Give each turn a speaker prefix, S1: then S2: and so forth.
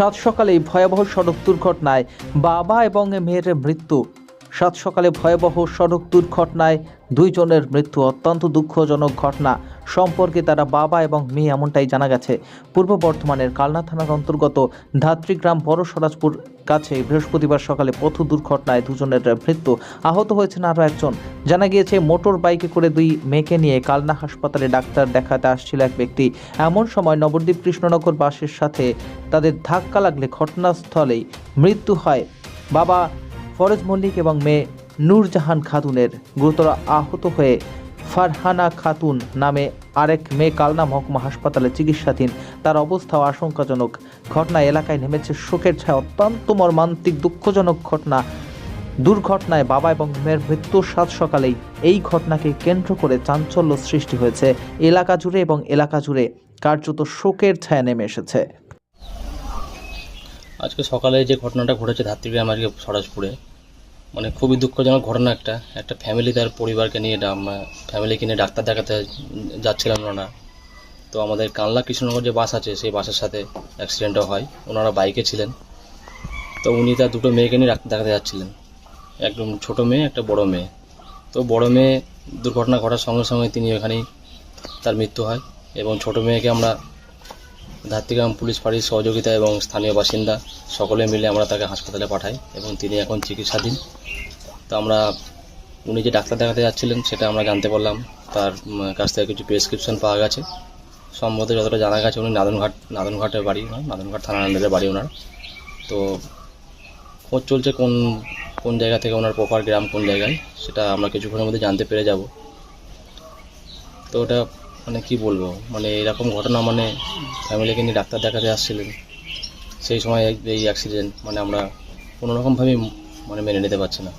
S1: সাত সকালে ভয়াবহ সড়ক দুর্ঘটনায় বাবা এবং মেয়ের মৃত্যু। সাত সকালে ভয়াবহ সড়ক দুর্ঘটনায় দুইজনের মৃত্যু অত্যন্ত দুঃখজনক ঘটনা। সম্পর্কে তারা বাবা এবং মেয়ে এমনটাই জানা গেছে। পূর্ব বর্ধমানের কালনা থানার অন্তর্গত ধাত্রীগ্রাম বড় সরাজপুর কাছে বৃহস্পতিবার সকালে পথ দুর্ঘটনায় দুজনের মৃত্যু। আহত হয়েছেন আরও একজন। জানা গিয়েছে, মোটর বাইকে করে দুই মেয়েকে নিয়ে কালনা হাসপাতালে ডাক্তার দেখাতে আসছিল এক ব্যক্তি। এমন সময় নবদ্বীপ কৃষ্ণনগর বাসের সাথে তাদের ধাক্কা লাগলে ঘটনাস্থলেই মৃত্যু হয়। বাবা ফরজ মল্লিক এবং মেয়ে নূরজাহান খাতুনের গুরুতর আহত হয়ে ফারহানা খাতুন নামে আরেক মেয়ে কালনা মহকুমা হাসপাতালে চিকিৎসাধীন। তার অবস্থাও আশঙ্কাজনক। ঘটনায় এলাকায় নেমেছে শোকের ছায়া। অত্যন্ত মর্মান্তিক, দুঃখজনক ঘটনা। দুর্ঘটনায় বাবা এবং মেয়ের মৃত্যুর সাত সকালেই এই ঘটনাকে কেন্দ্র করে চাঞ্চল্য সৃষ্টি হয়েছে। এলাকা জুড়ে এবং এলাকা জুড়ে কার্যত শোকের ছায়া নেমে এসেছে।
S2: আজকে সকালে যে ঘটনাটা ঘটেছে ধাত্রীগ্রাম আজকে সরাজপুরে মানে খুবই দুঃখজনক ঘটনা একটা। একটা ফ্যামিলি তার পরিবারকে নিয়ে ফ্যামিলিকে নিয়ে ডাক্তার দেখাতে যাচ্ছিলাম ওনারা। তো আমাদের কানলা কৃষ্ণনগর যে বাস আছে, সেই বাসের সাথে অ্যাক্সিডেন্টও হয়। ওনারা বাইকে ছিলেন। তো উনি তার দুটো মেয়েকে নিয়ে ডাক্তার দেখাতে যাচ্ছিলেন। একদম ছোট মেয়ে, একটা বড় মেয়ে। তো বড় মেয়ে দুর্ঘটনা ঘটার সঙ্গে সঙ্গে তিনি ওখানেই তার মৃত্যু হয় এবং ছোট মেয়েকে আমরা ধাত্রীগ্রাম পুলিশ ফাঁড়ির সহযোগিতা এবং স্থানীয় বাসিন্দা সকলে মিলে আমরা তাকে হাসপাতালে পাঠাই এবং তিনি এখন চিকিৎসাধীন। তো আমরা, উনি যে ডাক্তার দেখাতে যাচ্ছিলেন সেটা আমরা জানতে পারলাম। তার কাছ থেকে কিছু প্রেসক্রিপশন পাওয়া গেছে। সম্ভবত যতটা জানা গেছে উনি নাদনঘাট, নাদনঘাটের বাড়ি ওনার নাদনঘাট থানা বাড়ি ওনার। তো খোঁজ চলছে কোন কোন জায়গা থেকে ওনার প্রপার গ্রাম কোন জায়গায়, সেটা আমরা কিছুক্ষণের মধ্যে জানতে পেরে যাব। তো ওটা মানে কি বলব? মানে এরকম ঘটনা মানে ফ্যামিলিকে নিয়ে ডাক্তার দেখাতে আসছিলেন। সেই সময় এই- অ্যাক্সিডেন্ট মানে আমরা কোনোরকমভাবেই মানে মেনে নিতে পারছি না।